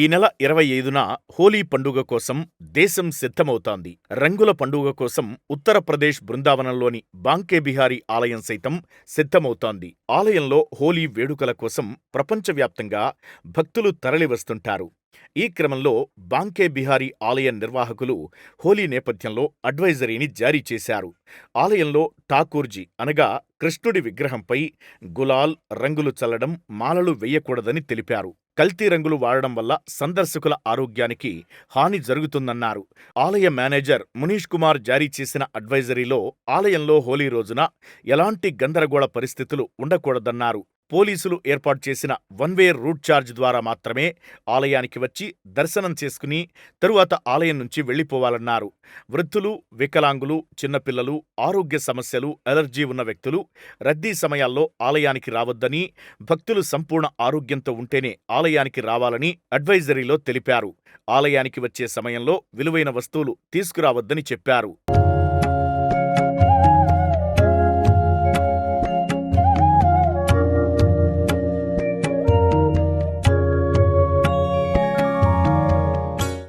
ఈ నెల ఇరవై ఐదున హోలీ పండుగ కోసం దేశం సిద్ధమవుతోంది. రంగుల పండుగ కోసం ఉత్తరప్రదేశ్ బృందావనంలోని బాంకే బిహారీ ఆలయం సైతం సిద్ధమవుతోంది. ఆలయంలో హోలీ వేడుకల కోసం ప్రపంచవ్యాప్తంగా భక్తులు తరలివస్తుంటారు. ఈ క్రమంలో బాంకే బిహారీ ఆలయ నిర్వాహకులు హోలీ నేపథ్యంలో అడ్వైజరీని జారీ చేశారు. ఆలయంలో ఠాకూర్జీ అనగా కృష్ణుడి విగ్రహంపై గులాల్ రంగులు చల్లడం, మాలలు వేయకూడదని తెలిపారు. కల్తీ రంగులు వాడడం వల్ల సందర్శకుల ఆరోగ్యానికి హాని జరుగుతుందన్నారు. ఆలయ మేనేజర్ మునీష్ కుమార్ జారీ చేసిన అడ్వైజరీలో ఆలయంలో హోలీ రోజున ఎలాంటి గందరగోళ పరిస్థితులు ఉండకూడదన్నారు. పోలీసులు ఏర్పాటు చేసిన వన్ వే రూట్ చార్జ్ ద్వారా మాత్రమే ఆలయానికి వచ్చి దర్శనం చేసుకుని తరువాత ఆలయం నుంచి వెళ్ళిపోవాలన్నారు. వృద్ధులు, వికలాంగులు, చిన్నపిల్లలు, ఆరోగ్య సమస్యలు, అలర్జీ ఉన్న వ్యక్తులు రద్దీ సమయాల్లో ఆలయానికి రావద్దని, భక్తులు సంపూర్ణ ఆరోగ్యంతో ఉంటేనే ఆలయానికి రావాలని అడ్వైజరీలో తెలిపారు. ఆలయానికి వచ్చే సమయంలో విలువైన వస్తువులు తీసుకురావద్దని చెప్పారు.